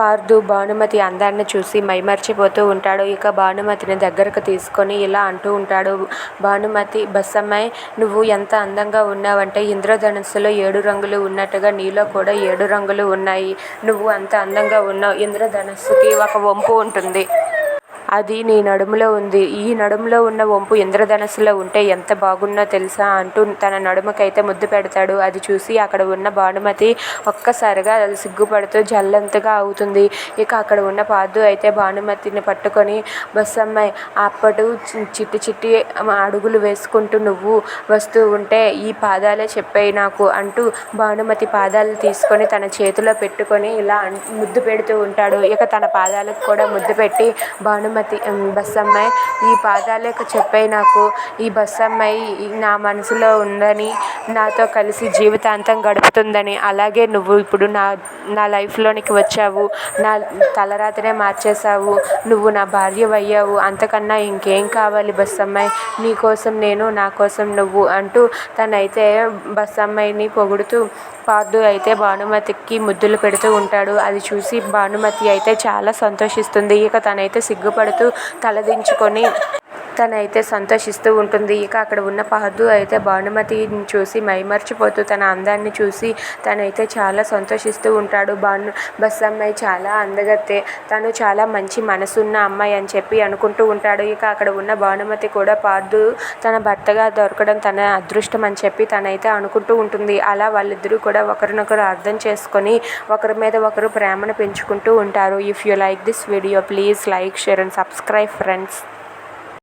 పార్దు భానుమతి అందాన్ని చూసి మైమర్చిపోతూ ఉంటాడు. ఇక భానుమతిని దగ్గరకు తీసుకొని ఇలా అంటూ ఉంటాడు. భానుమతి బస్సమ్మాయి నువ్వు ఎంత అందంగా ఉన్నావంటే ఇంద్రధనుస్సులో ఏడు రంగులు ఉన్నట్టుగా నీలో కూడా ఏడు రంగులు ఉన్నాయి. నువ్వు అంత అందంగా ఉన్నావు ఇంద్రధనుస్సుకి ఒక వంపు ఉంటుంది. అది నీ నడుములో ఉంది. ఈ నడుములో ఉన్న వంపు ఇంద్రధనస్సులో ఉంటే ఎంత బాగున్నా తెలుసా అంటూ తన నడుముకైతే ముద్దు పెడతాడు. అది చూసి అక్కడ ఉన్న భానుమతి ఒక్కసారిగా సిగ్గుపడుతూ జల్లంతగా అవుతుంది. ఇక అక్కడ ఉన్న పాదు అయితే భానుమతిని పట్టుకొని బస్సమ్మాయ్ అప్పటి చిట్టి చిట్టి అడుగులు వేసుకుంటూ నువ్వు వస్తూ ఉంటే ఈ పాదాలే చెప్పాయి నాకు అంటూ భానుమతి పాదాలు తీసుకొని తన చేతిలో పెట్టుకొని ఇలా ముద్దు పెడుతూ ఉంటాడు. ఇక తన పాదాలకు కూడా ముద్దు పెట్టి భానుమతి బస్సమ్మాయ్ ఈ పాదాలే చెప్పే నాకు. ఈ బస్సమ్మాయి నా మనసులో ఉందని, నాతో కలిసి జీవితాంతం గడుపుతుందని. అలాగే నువ్వు ఇప్పుడు నా నా లైఫ్లోనికి వచ్చావు. నా తలరాతనే మార్చేశావు. నువ్వు నా భార్యవయ్యావు. అంతకన్నా ఇంకేం కావాలి బస్సమ్మాయ్. నీ కోసం నేను నా కోసం నువ్వు అంటూ తనైతే బస్సమ్మాయిని పొగుడుతూ పార్థు అయితే భానుమతికి ముద్దులు పెడుతూ ఉంటాడు. అది చూసి భానుమతి అయితే చాలా సంతోషిస్తుంది. ఇక తనైతే సిగ్గుపడుతూ తలదించుకొని తనైతే సంతోషిస్తూ ఉంటుంది. ఇక అక్కడ ఉన్న పహద్దు అయితే భానుమతిని చూసి మైమర్చిపోతూ తన అందాన్ని చూసి తనైతే చాలా సంతోషిస్తూ ఉంటాడు. భాను బస్సమ్మాయి చాలా అందగత్తే తను చాలా మంచి మనసున్న అమ్మాయి అని చెప్పి అనుకుంటూ ఉంటాడు. ఇక అక్కడ ఉన్న భానుమతి కూడా పార్థు తన భర్తగా దొరకడం తన అదృష్టం అని చెప్పి తనైతే అనుకుంటూ ఉంటుంది. అలా వాళ్ళిద్దరూ కూడా ఒకరినొకరు అర్థం చేసుకొని ఒకరి మీద ఒకరు ప్రేమను పెంచుకుంటూ ఉంటారు. If you like this video please like share and subscribe friends.